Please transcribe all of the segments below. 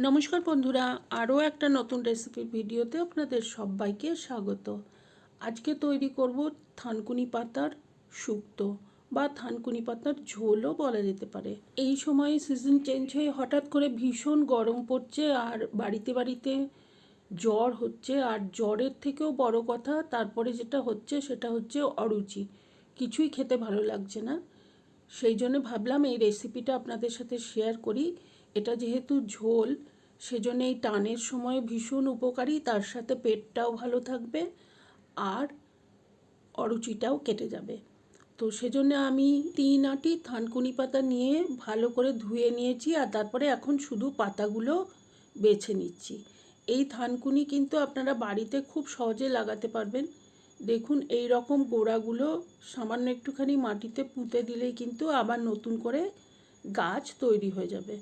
নমস্কার বন্ধুরা, আরও একটা নতুন রেসিপির ভিডিওতে আপনাদের সবাইকে স্বাগত। আজকে তৈরি করব থানকুনি পাতার শুক্তো বা থানকুনি পাতার ঝোলও বলা যেতে পারে। এই সময়ে সিজন চেঞ্জ হয়ে হঠাৎ করে ভীষণ গরম পড়ছে আর বাড়িতে বাড়িতে জ্বর হচ্ছে। আর জ্বরের থেকেও বড় কথা, তারপরে যেটা হচ্ছে সেটা হচ্ছে অরুচি। কিছুই খেতে ভালো লাগছে না। সেই জন্য ভাবলাম এই রেসিপিটা আপনাদের সাথে শেয়ার করি। এটা যেহেতু ঝোল, সেজন্য এই টানের সময় ভীষণ উপকারী, তার সাথে পেটটাও ভালো থাকবে আর অরুচিটাও কেটে যাবে। তো সেজন্য আমি তিন আটি থানকুনি পাতা নিয়ে ভালো করে ধুয়ে নিয়েছি আর তারপরে এখন শুধু পাতাগুলো বেছে নিচ্ছি। এই থানকুনি কিন্তু আপনারা বাড়িতে খুব সহজে লাগাতে পারবেন। দেখুন, এই রকম গোড়াগুলো সামান্য একটুখানি মাটিতে পুঁতে দিলেই কিন্তু আবার নতুন করে গাছ তৈরি হয়ে যাবে।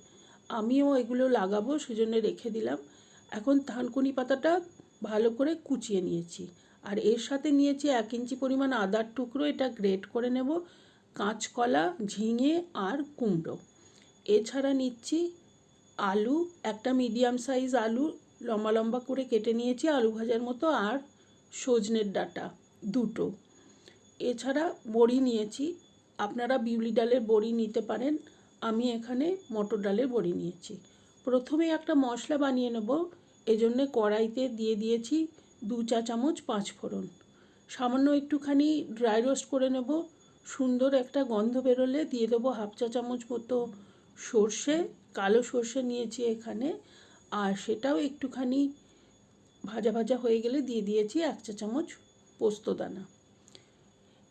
আমিও এগুলো লাগাবো, সেজন্য রেখে দিলাম। এখন থানকুনি পাতাটা ভালো করে কুচিয়ে নিয়েছি। আর এর সাথে নিয়েছি এক ইঞ্চি পরিমাণ আদার টুকরো, এটা গ্রেট করে নেব। কাঁচকলা, ঝিঙে আর কুমড়ো। এছাড়া নিচ্ছি আলু, একটা মিডিয়াম সাইজ আলু, লম্বা লম্বা করে কেটে নিয়েছি আলু ভাজার মতো আর সজনের ডাটা, দুটো। এছাড়া বড়ি নিয়েছি, আপনারা বিউলি ডালের বড়ি নিতে পারেন। আমি এখানে মটর ডালের বড়ি নিয়েছি। প্রথমে একটা মশলা বানিয়ে নেব। এজন্যে কড়াইতে দিয়ে দিয়েছি দু চা চামচ পাঁচ ফোড়ন। সামান্য একটুখানি ড্রাই রোস্ট করে নেব। সুন্দর একটা গন্ধ বেরোলে দিয়ে দেবো হাফ চা চামচ মতো সর্ষে, কালো সর্ষে নিয়েছি এখানে। আর সেটাও একটুখানি ভাজা ভাজা হয়ে গেলে দিয়ে দিয়েছি এক চা চামচ পোস্তদানা।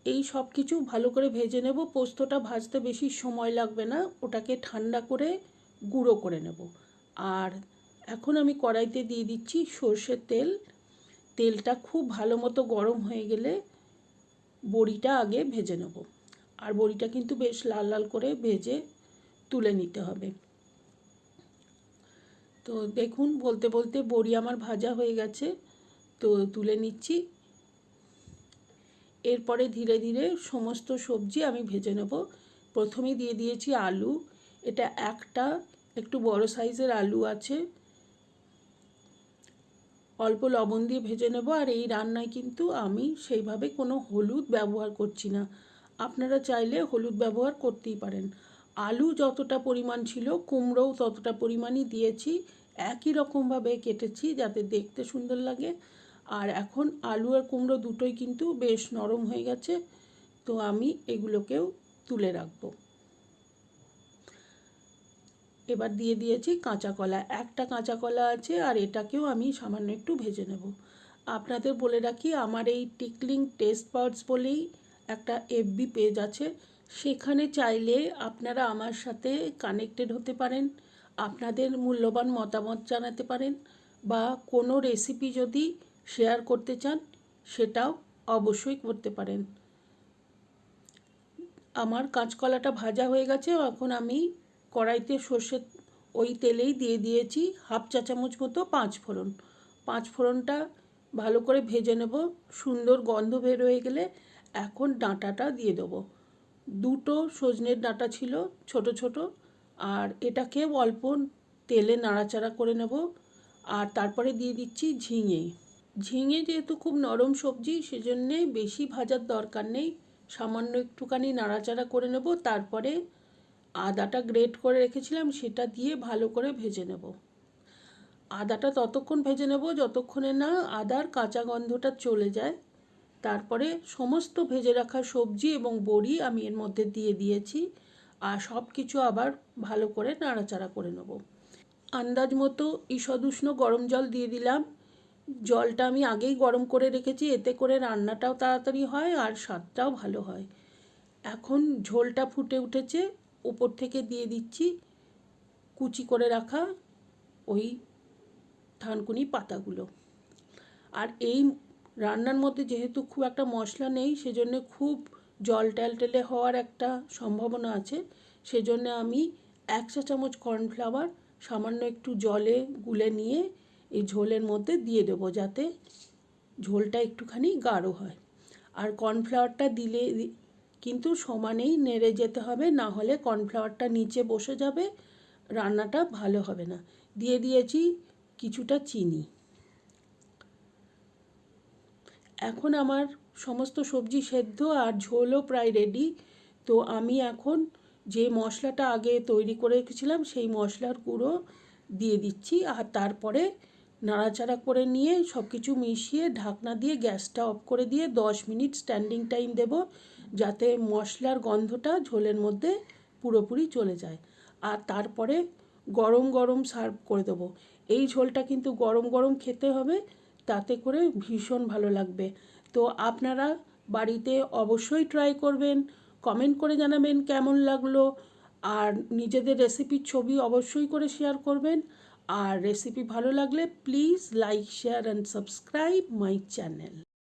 এই সব কিছু ভালো করে ভেজে নেব। পোস্তটা ভাজতে বেশি সময় লাগবে না। ওটাকে ঠান্ডা করে গুঁড়ো করে নেব। আর এখন আমি কড়াইতে দিয়ে দিচ্ছি সর্ষের তেল। তেলটা খুব ভালো মতো গরম হয়ে গেলে বড়িটা আগে ভেজে নেব। আর বড়িটা কিন্তু বেশ লাল লাল করে ভেজে তুলে নিতে হবে। তো দেখুন, বলতে বলতে বড়ি আমার ভাজা হয়ে গেছে। তো তুলে নিচ্ছি। এরপরে ধীরে ধীরে সমস্ত সবজি আমি ভেজে নেব। প্রথমে দিয়ে দিয়েছি আলু। এটা একটা, একটু বড় সাইজের আলু আছে। অল্প লবণ দিয়ে ভেজে নেব আর এই রান্নায় কিন্তু আমি সেইভাবে কোনো হলুদ ব্যবহার করছি না। আপনারা চাইলে হলুদ ব্যবহার করতেই পারেন। আলু যতটা পরিমাণ ছিল, কুমড়োও ততটা পরিমাণই দিয়েছি। একই রকমভাবে কেটেছি যাতে দেখতে সুন্দর লাগে। আর এখন আলু আর কুমড়ো দুটোই কিন্তু বেশ নরম হয়ে গেছে, তো আমি এগুলোকেও তুলে রাখব। এবার দিয়ে দিয়েছি কাঁচা কলা। একটা কাঁচা কলা আছে আর এটাকেও আমি সামান্য একটু ভেজে নেব। আপনাদের বলে রাখি, আমার এই টিকলিং টেস্ট বার্ডস বলেই একটা এফবি পেজ আছে। সেখানে চাইলে আপনারা আমার সাথে কানেক্টেড হতে পারেন, আপনাদের মূল্যবান মতামত জানাতে পারেন বা কোনো রেসিপি যদি শেয়ার করতে চান, সেটাও অবশ্যই করতে পারেন। আমার কাঁচকলাটা ভাজা হয়ে গেছে, এখন আমি কড়াইতে সর্ষের ওই তেলেই দিয়ে দিয়েছি হাফ চা চামচ মতো পাঁচ ফোড়ন। পাঁচ ফোড়নটা ভালো করে ভেজে নেব, সুন্দর গন্ধ বের হয়ে গেলে এখন ডাঁটাটা দিয়ে দেবো। দুটো সজনের ডাঁটা ছিল, ছোট ছোট, আর এটাকে অল্প তেলে নাড়াচাড়া করে নেব, আর তারপরে দিয়ে দিচ্ছি ঝিঙে। ঝিঙে যেহেতু খুব নরম সবজি, সেজন্যে বেশি ভাজার দরকার নেই। সামান্য একটুখানি নাড়াচাড়া করে নেব, তারপরে আদাটা গ্রেট করে রেখেছিলাম, সেটা দিয়ে ভালো করে ভেজে নেব। আদাটা ততক্ষণ ভেজে নেব যতক্ষণে না আদার কাঁচা গন্ধটা চলে যায়। তারপরে সমস্ত ভেজে রাখা সবজি এবং বড়ি আমি এর মধ্যে দিয়ে দিয়েছি আর সব কিছু আবার ভালো করে নাড়াচাড়া করে নেব। আন্দাজ মতো ঈষদ উষ্ণ গরম জল দিয়ে দিলাম। জলটা আমি আগেই গরম করে রেখেছি, এতে করে রান্নাটাও তাড়াতাড়ি হয় আর স্বাদটাও ভালো হয়। এখন ঝোলটা ফুটে উঠেছে, উপর থেকে দিয়ে দিচ্ছি কুচি করে রাখা ওই থানকুনি পাতাগুলো। আর এই রান্নার মধ্যে যেহেতু খুব একটা মশলা নেই, সেজন্য খুব জল টেলটেলে হওয়ার একটা সম্ভাবনা আছে। সেজন্য আমি এক চা চামচ কর্নফ্লাওয়ার, সামান্য একটু জলে গুলে নিয়ে এই ঝোলের মধ্যে দিয়ে দেবো যাতে ঝোলটা একটুখানি গাঢ় হয়। আর কর্নফ্লাওয়ারটা দিলে কিন্তু সমানেই নেড়ে যেতে হবে, না হলে কর্নফ্লাওয়ারটা নিচে বসে যাবে, রান্নাটা ভালো হবে না। দিয়ে দিয়েছি কিছুটা চিনি। এখন আমার সমস্ত সবজি সেদ্ধ আর ঝোলও প্রায় রেডি। তো আমি এখন যে মশলাটা আগে তৈরি করে রেখেছিলাম, সেই মশলার গুঁড়ো দিয়ে দিচ্ছি। আর তারপরে নাড়াচাড়া করে নিয়ে সব কিছু মিশিয়ে ঢাকনা দিয়ে গ্যাসটা অফ করে দিয়ে দশ মিনিট স্ট্যান্ডিং টাইম দেব যাতে মশলার গন্ধটা ঝোলের মধ্যে পুরোপুরি চলে যায়। আর তারপরে গরম গরম সার্ভ করে দেবো। এই ঝোলটা কিন্তু গরম গরম খেতে হবে, তাতে করে ভীষণ ভালো লাগবে। তো আপনারা বাড়িতে অবশ্যই ট্রাই করবেন কমেন্ট করে জানাবেন কেমন লাগল, আর নিজেদের রেসিপির ছবি অবশ্যই করে শেয়ার করবেন। আর রেসিপি ভালো লাগলে please like share and subscribe my channel